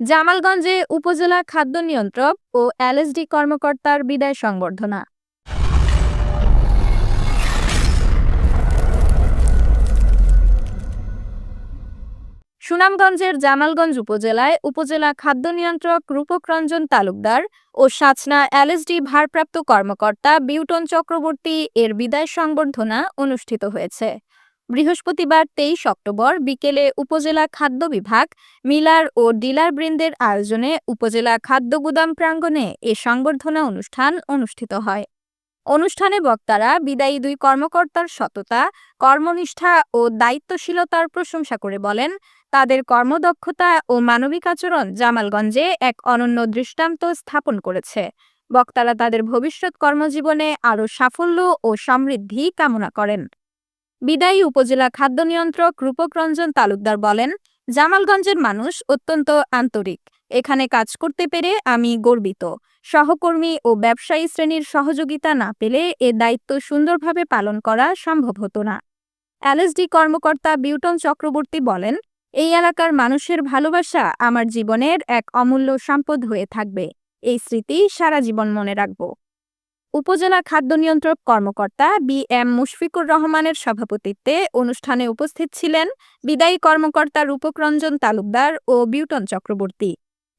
জামালগঞ্জে উপজেলা খাদ্য নিয়ন্ত্রক ও এলএসডি কর্মকর্তার বিদায় সংবর্ধনা। সুনামগঞ্জের জামালগঞ্জ উপজেলায় উপজেলা খাদ্য নিয়ন্ত্রক রূপক রঞ্জন তালুকদার ও সাচনা এলএসডি ভারপ্রাপ্ত কর্মকর্তা বিউটন চক্রবর্তী এর বিদায় সংবর্ধনা অনুষ্ঠিত হয়েছে। বৃহস্পতিবার তেইশ অক্টোবর বিকেলে উপজেলা খাদ্য বিভাগ, মিলার ও ডিলার বৃন্দের আয়োজনে উপজেলা খাদ্য গুদাম প্রাঙ্গণে এ সংবর্ধনা অনুষ্ঠান অনুষ্ঠিত হয়। অনুষ্ঠানে বক্তারা বিদায়ী দুই কর্মকর্তার সততা, কর্মনিষ্ঠা ও দায়িত্বশীলতার প্রশংসা করে বলেন, তাদের কর্মদক্ষতা ও মানবিক আচরণ জামালগঞ্জে এক অনন্য দৃষ্টান্ত স্থাপন করেছে। বক্তারা তাদের ভবিষ্যৎ কর্মজীবনে আরও সাফল্য ও সমৃদ্ধি কামনা করেন। বিদায়ী উপজেলা খাদ্য নিয়ন্ত্রক রূপক রঞ্জন তালুকদার বলেন, জামালগঞ্জের মানুষ অত্যন্ত আন্তরিক। এখানে কাজ করতে পেরে আমি গর্বিত। সহকর্মী ও ব্যবসায়ী শ্রেণির সহযোগিতা না পেলে এ দায়িত্ব সুন্দরভাবে পালন করা সম্ভব হতো না। এলএসডি কর্মকর্তা বিউটন চক্রবর্তী বলেন, এই এলাকার মানুষের ভালোবাসা আমার জীবনের এক অমূল্য সম্পদ হয়ে থাকবে। এই স্মৃতি সারা জীবন মনে রাখব। উপজেলা খাদ্য নিয়ন্ত্রক কর্মকর্তা বি এম মুশফিকুর রহমানের সভাপতিত্বে অনুষ্ঠানে উপস্থিত ছিলেন বিদায়ী কর্মকর্তা রূপক রঞ্জন তালুকদার ও বিউটন চক্রবর্তী।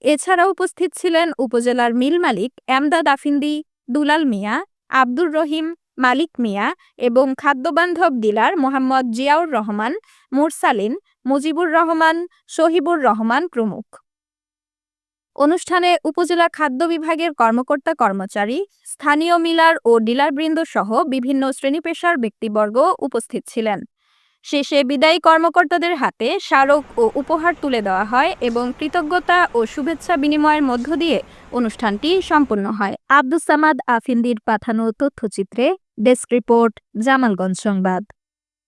এছাড়া উপস্থিত ছিলেন উপজেলার মিল মালিক এমদাদ আফিন্দি, দুলাল মিয়া, আব্দুর রহিম, মালিক মিয়া এবং খাদ্যবান্ধব ডিলার মোহাম্মদ জিয়াউর রহমান, মুরসালিন, মুজিবুর রহমান, শহীবুর রহমান প্রমুখ। অনুষ্ঠানে উপজেলা খাদ্য বিভাগের কর্মকর্তা কর্মচারী, স্থানীয় মিলার ও ডিলারবৃন্দ সহ বিভিন্ন শ্রেণীপেশার ব্যক্তিবর্গ উপস্থিত ছিলেন। শেষে বিদায়ী কর্মকর্তাদের হাতে স্মারক ও উপহার তুলে দেওয়া হয় এবং কৃতজ্ঞতা ও শুভেচ্ছা বিনিময়ের মধ্য দিয়ে অনুষ্ঠানটি সম্পন্ন হয়। আব্দুস সামাদ আফিন্দির পাঠানো তথ্যচিত্রে ডেস্ক রিপোর্ট, জামালগঞ্জ সংবাদ।